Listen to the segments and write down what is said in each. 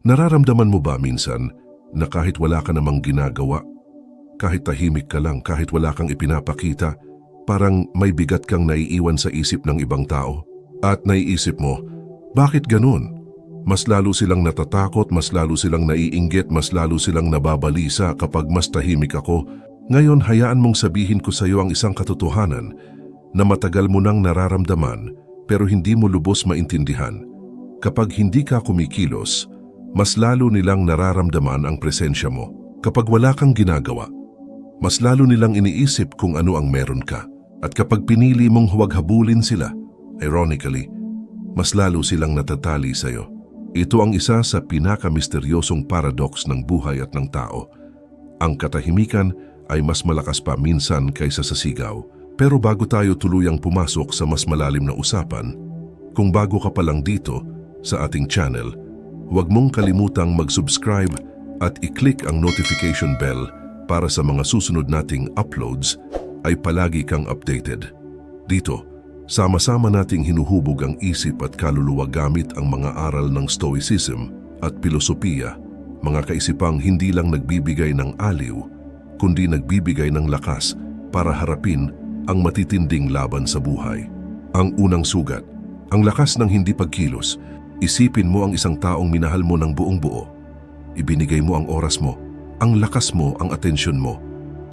Nararamdaman mo ba minsan na kahit wala ka namang ginagawa, kahit tahimik ka lang, kahit wala kang ipinapakita, parang may bigat kang naiiwan sa isip ng ibang tao? At naiisip mo, bakit ganun? Mas lalo silang natatakot, mas lalo silang naiinggit, mas lalo silang nababalisa kapag mas tahimik ako. Ngayon, hayaan mong sabihin ko sa iyo ang isang katotohanan na matagal mo nang nararamdaman pero hindi mo lubos maintindihan. Kapag hindi ka kumikilos, mas lalo nilang nararamdaman ang presensya mo. Kapag wala kang ginagawa, mas lalo nilang iniisip kung ano ang meron ka. At kapag pinili mong huwag habulin sila, ironically, mas lalo silang natatali sa iyo. Ito ang isa sa pinakamisteryosong paradox ng buhay at ng tao. Ang katahimikan ay mas malakas pa minsan kaysa sa sigaw. Pero bago tayo tuluyang pumasok sa mas malalim na usapan, kung bago ka pa lang dito sa ating channel, huwag mong kalimutang mag-subscribe at i-click ang notification bell para sa mga susunod nating uploads ay palagi kang updated. Dito, sama-sama nating hinuhubog ang isip at kaluluwa gamit ang mga aral ng Stoicism at filosofiya, mga kaisipang hindi lang nagbibigay ng aliw, kundi nagbibigay ng lakas para harapin ang matitinding laban sa buhay. Ang unang sugat, ang lakas ng hindi pagkilos. Isipin mo ang isang taong minahal mo ng buong buo. Ibinigay mo ang oras mo, ang lakas mo, ang atensyon mo,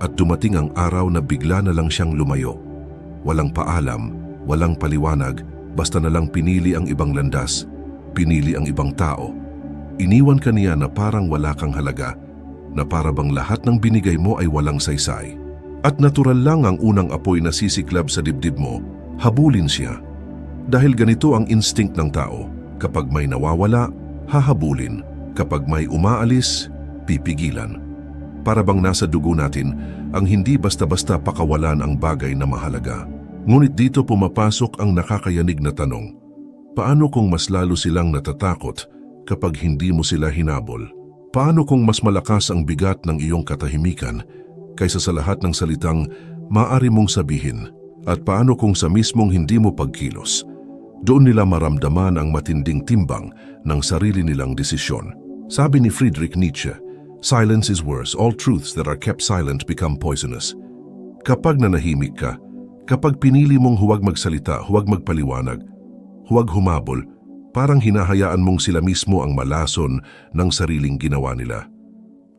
at dumating ang araw na bigla na lang siyang lumayo. Walang paalam, walang paliwanag, basta na lang pinili ang ibang landas, pinili ang ibang tao. Iniwan ka niya na parang wala kang halaga, na para bang lahat ng binigay mo ay walang saysay. At natural lang ang unang apoy na sisiklab sa dibdib mo, habulin siya. Dahil ganito ang instinct ng tao, kapag may nawawala, hahabulin. Kapag may umaalis, pipigilan. Para bang nasa dugo natin ang hindi basta-basta pakawalan ang bagay na mahalaga. Ngunit dito pumapasok ang nakakayanig na tanong. Paano kung mas lalo silang natatakot kapag hindi mo sila hinabol? Paano kung mas malakas ang bigat ng iyong katahimikan kaysa sa lahat ng salitang maaari mong sabihin? At paano kung sa mismong hindi mo pagkilos, doon nila maramdaman ang matinding timbang ng sarili nilang desisyon? Sabi ni Friedrich Nietzsche, Silence is worse. All truths that are kept silent become poisonous. Kapag nanahimik ka, kapag pinili mong huwag magsalita, huwag magpaliwanag, huwag humabol, parang hinahayaan mong sila mismo ang malason ng sariling ginawa nila.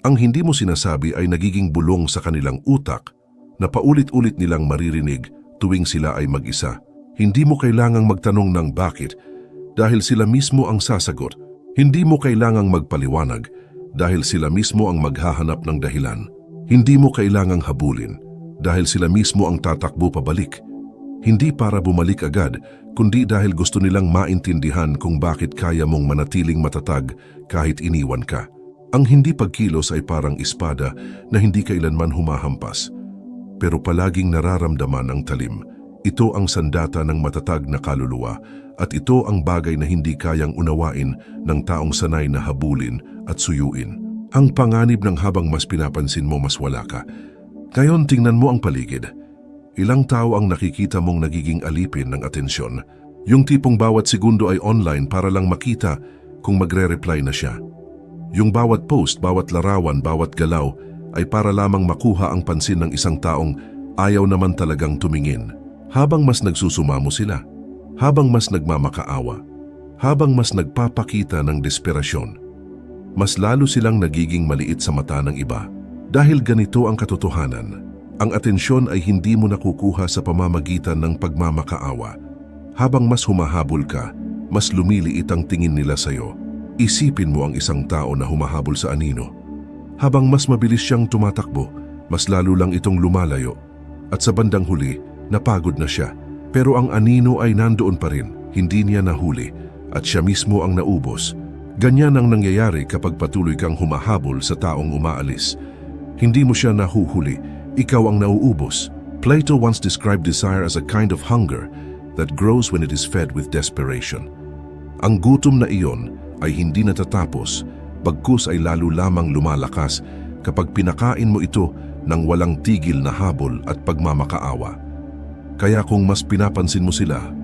Ang hindi mo sinasabi ay nagiging bulong sa kanilang utak na paulit-ulit nilang maririnig tuwing sila ay mag-isa. Hindi mo kailangang magtanong ng bakit dahil sila mismo ang sasagot. Hindi mo kailangang magpaliwanag dahil sila mismo ang maghahanap ng dahilan. Hindi mo kailangang habulin dahil sila mismo ang tatakbo pabalik. Hindi para bumalik agad, kundi dahil gusto nilang maintindihan kung bakit kaya mong manatiling matatag kahit iniwan ka. Ang hindi pagkilos ay parang espada na hindi kailanman humahampas, pero palaging nararamdaman ang talim. Ito ang sandata ng matatag na kaluluwa at ito ang bagay na hindi kayang unawain ng taong sanay na habulin at suyuin. Ang panganib ng habang mas pinapansin mo mas wala ka. Ngayon tingnan mo ang paligid. Ilang tao ang nakikita mong nagiging alipin ng atensyon. Yung tipong bawat segundo ay online para lang makita kung magre-reply na siya. Yung bawat post, bawat larawan, bawat galaw ay para lamang makuha ang pansin ng isang taong ayaw naman talagang tumingin. Habang mas nagsusumamo sila, habang mas nagmamakaawa, habang mas nagpapakita ng desperasyon, mas lalo silang nagiging maliit sa mata ng iba. Dahil ganito ang katotohanan, ang atensyon ay hindi mo nakukuha sa pamamagitan ng pagmamakaawa. Habang mas humahabol ka, mas lumiliit ang tingin nila sa iyo. Isipin mo ang isang tao na humahabol sa anino. Habang mas mabilis siyang tumatakbo, mas lalo lang itong lumalayo. At sa bandang huli, napagod na siya. Pero ang anino ay nandoon pa rin, hindi niya nahuli, at siya mismo ang naubos. Ganyan ang nangyayari kapag patuloy kang humahabol sa taong umaalis. Hindi mo siya nahuhuli, ikaw ang nauubos. Plato once described desire as a kind of hunger that grows when it is fed with desperation. Ang gutom na iyon ay hindi natatapos, bagkus ay lalo lamang lumalakas kapag pinakain mo ito ng walang tigil na habol at pagmamakaawa. Kaya kung mas pinapansin mo sila,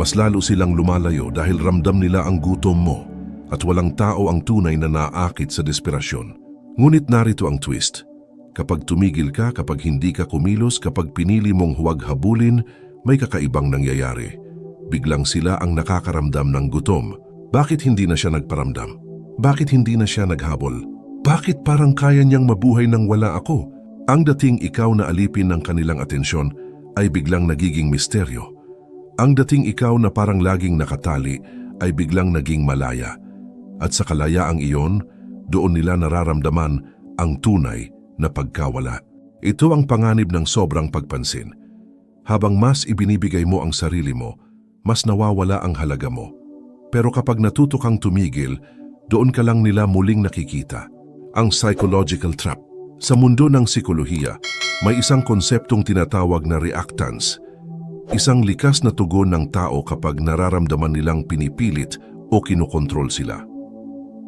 mas lalo silang lumalayo dahil ramdam nila ang gutom mo, at walang tao ang tunay na naakit sa desperasyon. Ngunit narito ang twist. Kapag tumigil ka, kapag hindi ka kumilos, kapag pinili mong huwag habulin, may kakaibang nangyayari. Biglang sila ang nakakaramdam ng gutom. Bakit hindi na siya nagparamdam? Bakit hindi na siya naghabol? Bakit parang kaya niyang mabuhay nang wala ako? Ang dating ikaw na alipin ng kanilang atensyon ay biglang nagiging misteryo. Ang dating ikaw na parang laging nakatali ay biglang naging malaya. At sa kalayaang iyon, doon nila nararamdaman ang tunay na pagkawala. Ito ang panganib ng sobrang pagpansin. Habang mas ibinibigay mo ang sarili mo, mas nawawala ang halaga mo. Pero kapag natuto kang tumigil, doon ka lang nila muling nakikita. Ang psychological trap. Sa mundo ng psikolohiya, may isang konseptong tinatawag na reactance. Isang likas na tugon ng tao kapag nararamdaman nilang pinipilit o kinokontrol sila.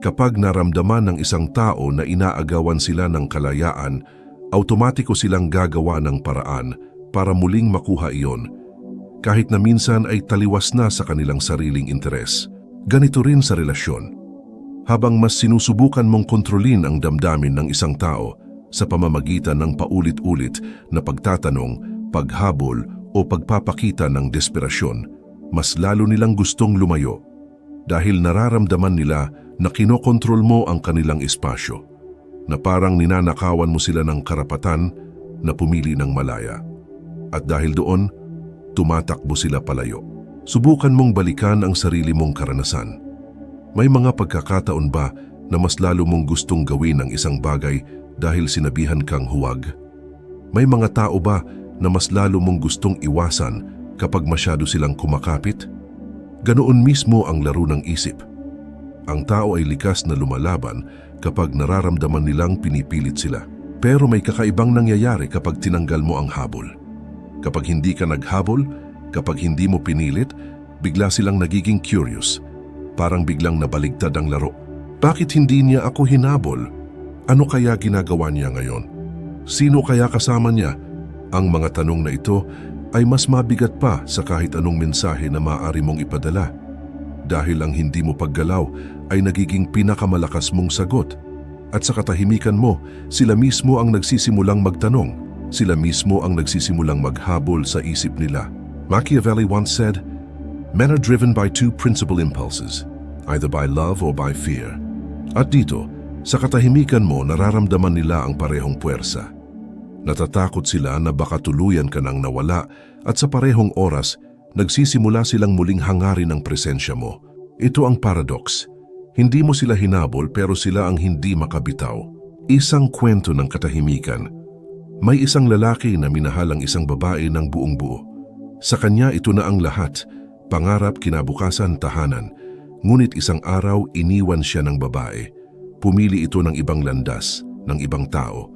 Kapag naramdaman ng isang tao na inaagawan sila ng kalayaan, automatiko silang gagawa ng paraan para muling makuha iyon, kahit na minsan ay taliwas na sa kanilang sariling interes. Ganito rin sa relasyon. Habang mas sinusubukan mong kontrolin ang damdamin ng isang tao sa pamamagitan ng paulit-ulit na pagtatanong, paghabol o pagpapakita ng desperasyon, mas lalo nilang gustong lumayo dahil nararamdaman nila na kinokontrol mo ang kanilang espasyo, na parang ninanakawan mo sila ng karapatan na pumili ng malaya. At dahil doon, tumatakbo sila palayo. Subukan mong balikan ang sarili mong karanasan. May mga pagkakataon ba na mas lalo mong gustong gawin ang isang bagay dahil sinabihan kang huwag? May mga tao ba na mas lalo mong gustong iwasan kapag masyado silang kumakapit? Ganoon mismo ang laro ng isip. Ang tao ay likas na lumalaban kapag nararamdaman nilang pinipilit sila. Pero may kakaibang nangyayari kapag tinanggal mo ang habol. Kapag hindi ka naghabol, kapag hindi mo pinilit, bigla silang nagiging curious. Parang biglang nabaligtad ang laro. Bakit hindi niya ako hinabol? Ano kaya ginagawa niya ngayon? Sino kaya kasama niya? Ang mga tanong na ito ay mas mabigat pa sa kahit anong mensahe na maaari mong ipadala. Dahil ang hindi mo paggalaw ay nagiging pinakamalakas mong sagot. At sa katahimikan mo, sila mismo ang nagsisimulang magtanong. Sila mismo ang nagsisimulang maghabol sa isip nila. Machiavelli once said, Men are driven by two principal impulses, either by love or by fear. At dito, sa katahimikan mo nararamdaman nila ang parehong puwersa. Natatakot sila na baka tuluyan ka nang nawala at sa parehong oras, nagsisimula silang muling hangarin ang presensya mo. Ito ang paradox. Hindi mo sila hinabol pero sila ang hindi makabitaw. Isang kwento ng katahimikan. May isang lalaki na minahal ang isang babae ng buong buo. Sa kanya ito na ang lahat, pangarap, kinabukasan, tahanan. Ngunit isang araw iniwan siya ng babae. Pumili ito ng ibang landas, ng ibang tao.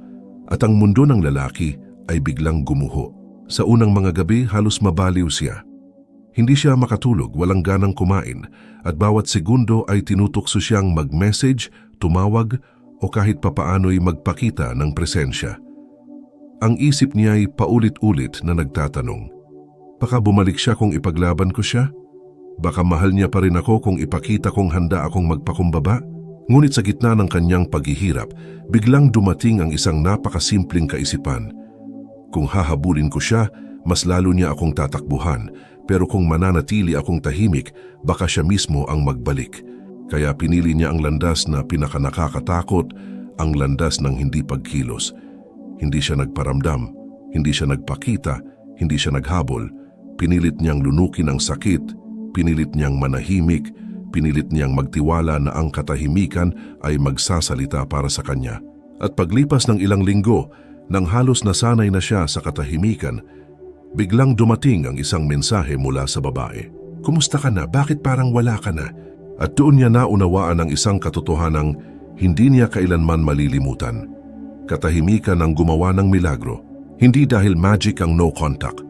At ang mundo ng lalaki ay biglang gumuho. Sa unang mga gabi halos mabaliw siya. Hindi siya makatulog, walang ganang kumain at bawat segundo ay tinutukso siyang mag-message, tumawag o kahit papaano'y magpakita ng presensya. Ang isip niya ay paulit-ulit na nagtatanong, Baka bumalik siya kung ipaglaban ko siya? Baka mahal niya pa rin ako kung ipakita kong handa akong magpakumbaba? Ngunit sa gitna ng kanyang paghihirap, biglang dumating ang isang napakasimpleng kaisipan. Kung hahabulin ko siya, mas lalo niya akong tatakbuhan, pero kung mananatili akong tahimik, baka siya mismo ang magbalik. Kaya pinili niya ang landas na pinakanakakatakot, ang landas ng hindi pagkilos. Hindi siya nagparamdam, hindi siya nagpakita, hindi siya naghabol. Pinilit niyang lunukin ang sakit, pinilit niyang manahimik, pinilit niyang magtiwala na ang katahimikan ay magsasalita para sa kanya. At paglipas ng ilang linggo, nang halos nasanay na siya sa katahimikan, biglang dumating ang isang mensahe mula sa babae. Kumusta ka na? Bakit parang wala ka na? At doon niya naunawaan ang isang katotohanang hindi niya kailanman malilimutan. Katahimikan ang gumawa ng milagro. Hindi dahil magic ang no contact.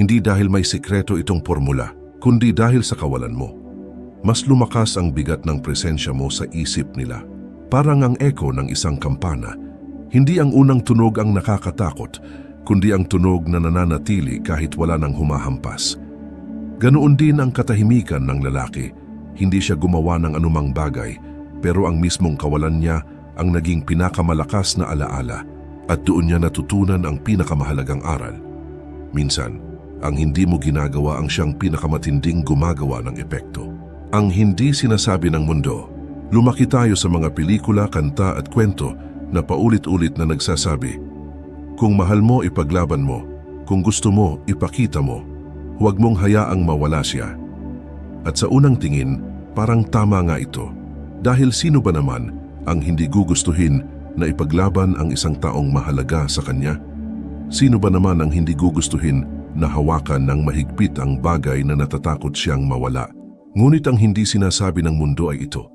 Hindi dahil may sikreto itong formula, kundi dahil sa kawalan mo. Mas lumakas ang bigat ng presensya mo sa isip nila. Parang ang echo ng isang kampana. Hindi ang unang tunog ang nakakatakot, kundi ang tunog na nananatili kahit wala nang humahampas. Ganoon din ang katahimikan ng lalaki. Hindi siya gumawa ng anumang bagay, pero ang mismong kawalan niya ang naging pinakamalakas na alaala at doon niya natutunan ang pinakamahalagang aral. Minsan, ang hindi mo ginagawa ang siyang pinakamatinding gumagawa ng epekto. Ang hindi sinasabi ng mundo, lumaki tayo sa mga pelikula, kanta at kwento na paulit-ulit na nagsasabi, Kung mahal mo, ipaglaban mo. Kung gusto mo, ipakita mo. Huwag mong hayaang mawala siya. At sa unang tingin, parang tama nga ito. Dahil sino ba naman ang hindi gugustuhin na ipaglaban ang isang taong mahalaga sa kanya? Sino ba naman ang hindi gugustuhin na hawakan ng mahigpit ang bagay na natatakot siyang mawala? Ngunit ang hindi sinasabi ng mundo ay ito.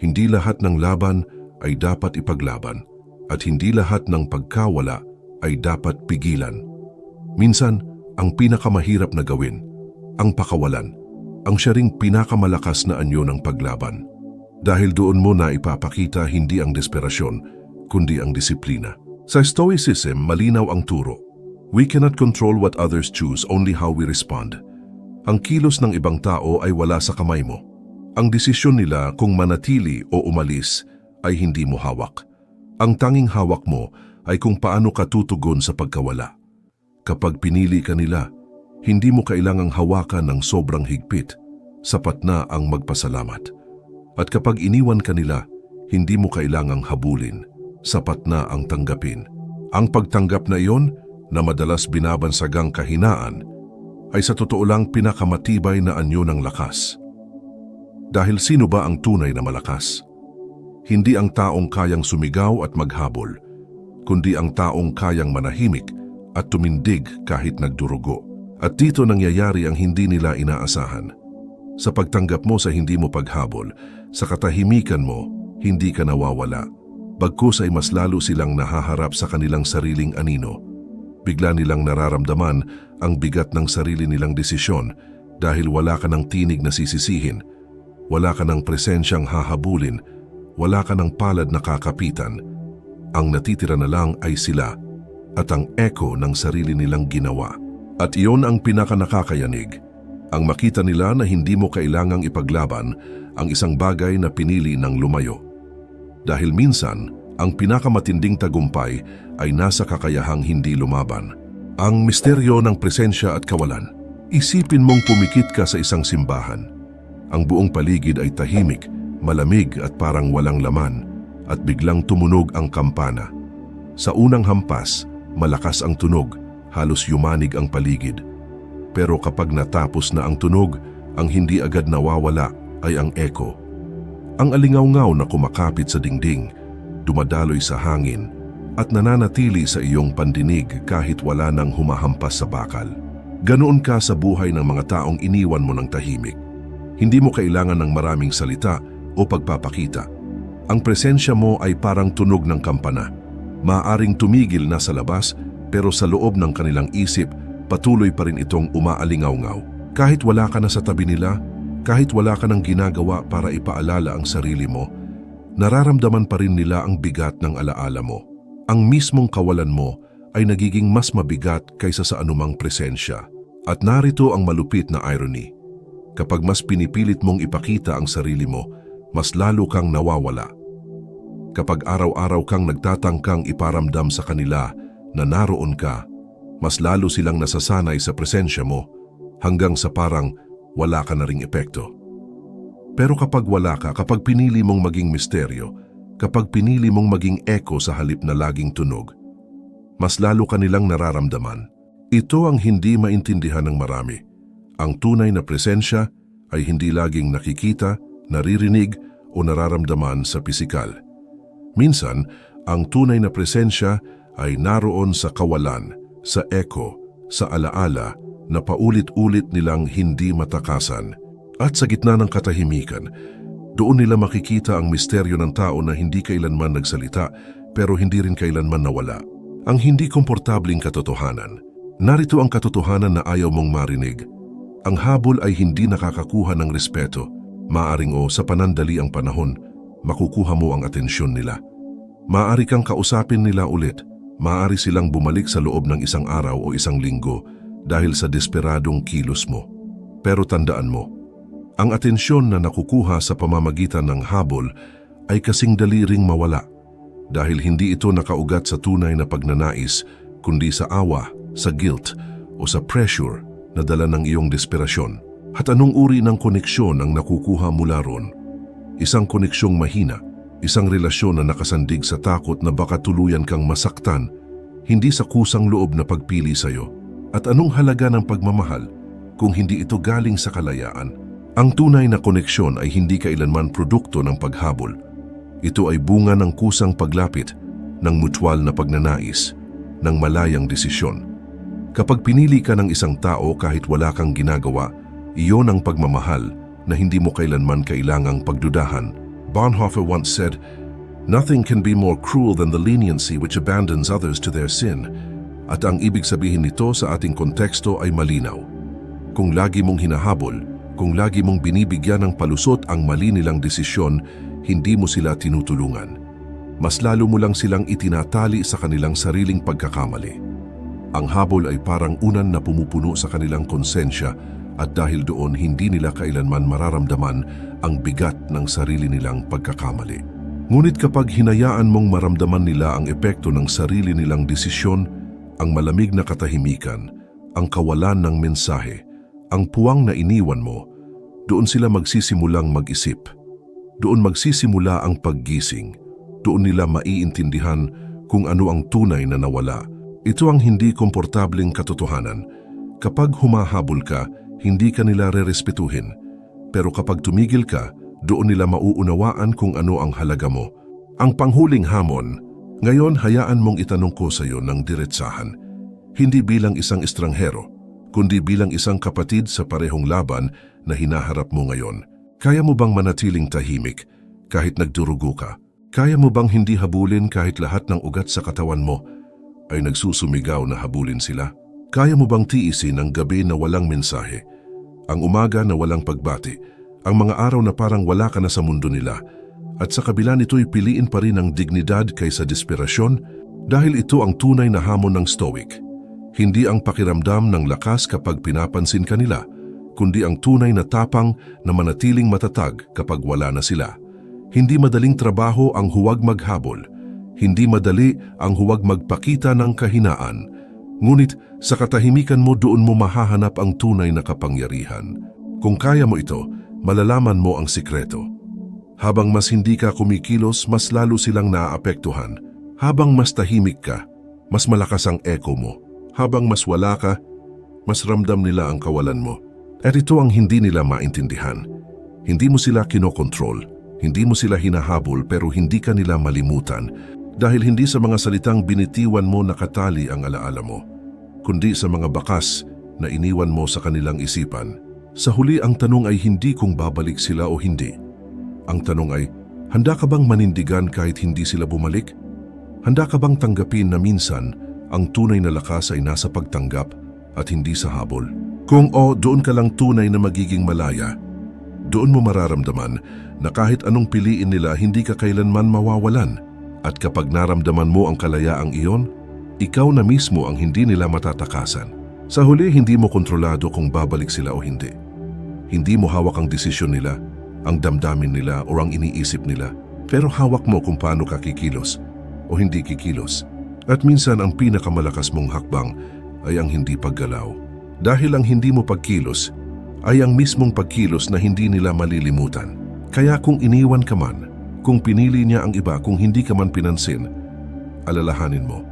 Hindi lahat ng laban ay dapat ipaglaban at hindi lahat ng pagkawala ay dapat pigilan. Minsan, ang pinakamahirap na gawin, ang pakawalan, ang siya ring pinakamalakas na anyo ng paglaban. Dahil doon mo na ipapakita hindi ang desperasyon, kundi ang disiplina. Sa Stoicism, malinaw ang turo. We cannot control what others choose, only how we respond. Ang kilos ng ibang tao ay wala sa kamay mo. Ang desisyon nila kung manatili o umalis ay hindi mo hawak. Ang tanging hawak mo ay kung paano ka tutugon sa pagkawala. Kapag pinili ka nila, hindi mo kailangang hawakan ng sobrang higpit. Sapat na ang magpasalamat. At kapag iniwan ka nila, hindi mo kailangang habulin. Sapat na ang tanggapin. Ang pagtanggap na iyon, na madalas binabansagang kahinaan, ay sa totoo lang pinakamatibay na anyo ng lakas. Dahil sino ba ang tunay na malakas? Hindi ang taong kayang sumigaw at maghabol, kundi ang taong kayang manahimik at tumindig kahit nagdurugo. At dito nangyayari ang hindi nila inaasahan. Sa pagtanggap mo sa hindi mo paghabol, sa katahimikan mo, hindi ka nawawala. Bagkus ay mas lalo silang nahaharap sa kanilang sariling anino. Bigla nilang nararamdaman ang bigat ng sarili nilang desisyon dahil wala ka ng tinig na sisisihin, wala ka ng presensyang hahabulin, wala ka ng palad na kakapitan. Ang natitira na lang ay sila at ang echo ng sarili nilang ginawa. At iyon ang pinakanakakayanig. Ang makita nila na hindi mo kailangang ipaglaban ang isang bagay na pinili ng lumayo. Dahil minsan, ang pinakamatinding tagumpay ay nasa kakayahang hindi lumaban. Ang misteryo ng presensya at kawalan. Isipin mong pumikit ka sa isang simbahan. Ang buong paligid ay tahimik, malamig at parang walang laman at biglang tumunog ang kampana. Sa unang hampas, malakas ang tunog, halos yumanig ang paligid. Pero kapag natapos na ang tunog, ang hindi agad nawawala ay ang echo. Ang alingaw-ngaw na kumakapit sa dingding, dumadaloy sa hangin, at nananatili sa iyong pandinig kahit wala nang humahampas sa bakal. Ganoon ka sa buhay ng mga taong iniwan mo ng tahimik. Hindi mo kailangan ng maraming salita o pagpapakita. Ang presensya mo ay parang tunog ng kampana. Maaring tumigil na sa labas pero sa loob ng kanilang isip patuloy pa rin itong umaalingaw-ngaw. Kahit wala ka na sa tabi nila, kahit wala ka ng ginagawa para ipaalala ang sarili mo, nararamdaman pa rin nila ang bigat ng alaala mo. Ang mismong kawalan mo ay nagiging mas mabigat kaysa sa anumang presensya. At narito ang malupit na irony. Kapag mas pinipilit mong ipakita ang sarili mo, mas lalo kang nawawala. Kapag araw-araw kang nagtatangkang iparamdam sa kanila na naroon ka, mas lalo silang nasasanay sa presensya mo hanggang sa parang wala ka na ring epekto. Pero kapag wala ka, kapag pinili mong maging misteryo, kapag pinili mong maging echo sa halip na laging tunog, mas lalo ka nilang nararamdaman. Ito ang hindi maintindihan ng marami. Ang tunay na presensya ay hindi laging nakikita, naririnig o nararamdaman sa pisikal. Minsan, ang tunay na presensya ay naroon sa kawalan, sa echo, sa alaala na paulit-ulit nilang hindi matakasan. At sa gitna ng katahimikan, doon nila makikita ang misteryo ng tao na hindi kailanman nagsalita pero hindi rin kailanman nawala. Ang hindi komportabling katotohanan. Narito ang katotohanan na ayaw mong marinig. Ang habol ay hindi nakakakuha ng respeto. Maaring o sa panandali ang panahon, makukuha mo ang atensyon nila. Maari kang kausapin nila ulit. Maari silang bumalik sa loob ng isang araw o isang linggo dahil sa desperadong kilos mo. Pero tandaan mo, Ang atensyon na nakukuha sa pamamagitan ng habol ay kasing dali ring mawala dahil hindi ito nakaugat sa tunay na pagnanais kundi sa awa, sa guilt o sa pressure na dala ng iyong desperasyon. At anong uri ng koneksyon ang nakukuha mula ron? Isang koneksyong mahina, isang relasyon na nakasandig sa takot na baka tuluyan kang masaktan, hindi sa kusang loob na pagpili sa'yo. At anong halaga ng pagmamahal kung hindi ito galing sa kalayaan? Ang tunay na koneksyon ay hindi kailanman produkto ng paghabol. Ito ay bunga ng kusang paglapit, ng mutual na pagnanais, ng malayang desisyon. Kapag pinili ka ng isang tao kahit wala kang ginagawa, iyon ang pagmamahal na hindi mo kailanman kailangang pagdudahan. Bonhoeffer once said, Nothing can be more cruel than the leniency which abandons others to their sin. At ang ibig sabihin nito sa ating konteksto ay malinaw. Kung lagi mong hinahabol, kung lagi mong binibigyan ng palusot ang mali nilang desisyon, hindi mo sila tinutulungan. Mas lalo mo lang silang itinatali sa kanilang sariling pagkakamali. Ang habol ay parang unan na pumupuno sa kanilang konsensya at dahil doon hindi nila kailanman mararamdaman ang bigat ng sarili nilang pagkakamali. Ngunit kapag hinayaan mong maramdaman nila ang epekto ng sarili nilang desisyon, ang malamig na katahimikan, ang kawalan ng mensahe, ang puwang na iniwan mo, doon sila magsisimulang mag-isip. Doon magsisimula ang paggising. Doon nila maiintindihan kung ano ang tunay na nawala. Ito ang hindi komportabling katotohanan. Kapag humahabol ka, hindi ka nila rerespetuhin. Pero kapag tumigil ka, doon nila mauunawaan kung ano ang halaga mo. Ang panghuling hamon, ngayon hayaan mong itanong ko sa iyo ng diretsahan. Hindi bilang isang estranghero, kundi bilang isang kapatid sa parehong laban na hinaharap mo ngayon. Kaya mo bang manatiling tahimik kahit nagdurugo ka? Kaya mo bang hindi habulin kahit lahat ng ugat sa katawan mo ay nagsusumigaw na habulin sila? Kaya mo bang tiisin ang gabi na walang mensahe? Ang umaga na walang pagbati? Ang mga araw na parang wala ka na sa mundo nila? At sa kabila nito'y piliin pa rin ang dignidad kaysa desperasyon dahil ito ang tunay na hamon ng Stoic. Hindi ang pakiramdam ng lakas kapag pinapansin ka nila, kundi ang tunay na tapang na manatiling matatag kapag wala na sila. Hindi madaling trabaho ang huwag maghabol. Hindi madali ang huwag magpakita ng kahinaan. Ngunit sa katahimikan mo doon mo mahahanap ang tunay na kapangyarihan. Kung kaya mo ito, malalaman mo ang sikreto. Habang mas hindi ka kumikilos, mas lalo silang naaapektuhan. Habang mas tahimik ka, mas malakas ang echo mo. Habang mas wala ka, mas ramdam nila ang kawalan mo. At ito ang hindi nila maintindihan. Hindi mo sila kinokontrol, hindi mo sila hinahabol pero hindi ka nila malimutan dahil hindi sa mga salitang binitiwan mo nakatali ang alaala mo, kundi sa mga bakas na iniwan mo sa kanilang isipan. Sa huli ang tanong ay hindi kung babalik sila o hindi. Ang tanong ay, handa ka bang manindigan kahit hindi sila bumalik? Handa ka bang tanggapin na minsan ang tunay na lakas ay nasa pagtanggap at hindi sa habol? Kung o, doon ka lang tunay na magiging malaya. Doon mo mararamdaman na kahit anong piliin nila hindi ka kailanman mawawalan. At kapag naramdaman mo ang kalayaang iyon, ikaw na mismo ang hindi nila matatakasan. Sa huli, hindi mo kontrolado kung babalik sila o hindi. Hindi mo hawak ang desisyon nila, ang damdamin nila o ang iniisip nila. Pero hawak mo kung paano ka kikilos o hindi kikilos. At minsan ang pinakamalakas mong hakbang ay ang hindi paggalaw. Dahil ang hindi mo pagkilos ay ang mismong pagkilos na hindi nila malilimutan. Kaya kung iniwan ka man, kung pinili niya ang iba, kung hindi ka man pinansin, alalahanin mo,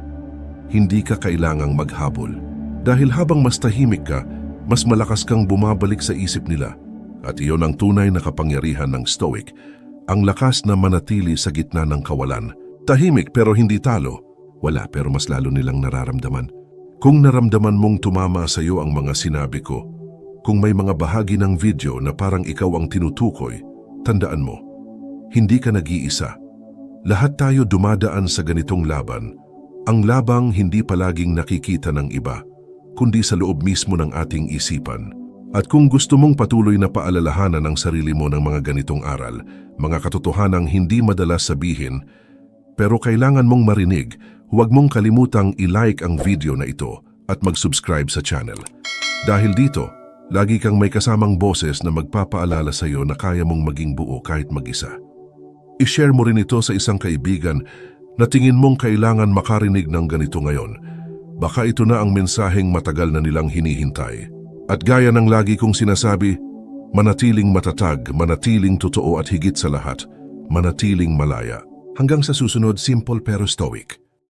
hindi ka kailangang maghabol. Dahil habang mas tahimik ka, mas malakas kang bumabalik sa isip nila. At iyon ang tunay na kapangyarihan ng Stoic, ang lakas na manatili sa gitna ng kawalan. Tahimik pero hindi talo, wala pero mas lalo nilang nararamdaman. Kung naramdaman mong tumama sa iyo ang mga sinabi ko, kung may mga bahagi ng video na parang ikaw ang tinutukoy, tandaan mo, hindi ka nag-iisa. Lahat tayo dumadaan sa ganitong laban. Ang labang hindi palaging nakikita ng iba, kundi sa loob mismo ng ating isipan. At kung gusto mong patuloy na paalalahanan ang sarili mo ng mga ganitong aral, mga katotohanang hindi madalas sabihin, pero kailangan mong marinig, huwag mong kalimutang i-like ang video na ito at mag-subscribe sa channel. Dahil dito, Lagi kang may kasamang boses na magpapaalala sa iyo na kaya mong maging buo kahit mag-isa. I-share mo rin ito sa isang kaibigan na tingin mong kailangan makarinig ng ganito ngayon. Baka ito na ang mensaheng matagal na nilang hinihintay. At gaya ng lagi kong sinasabi, manatiling matatag, manatiling totoo at higit sa lahat, manatiling malaya. Hanggang sa susunod, simple pero stoic.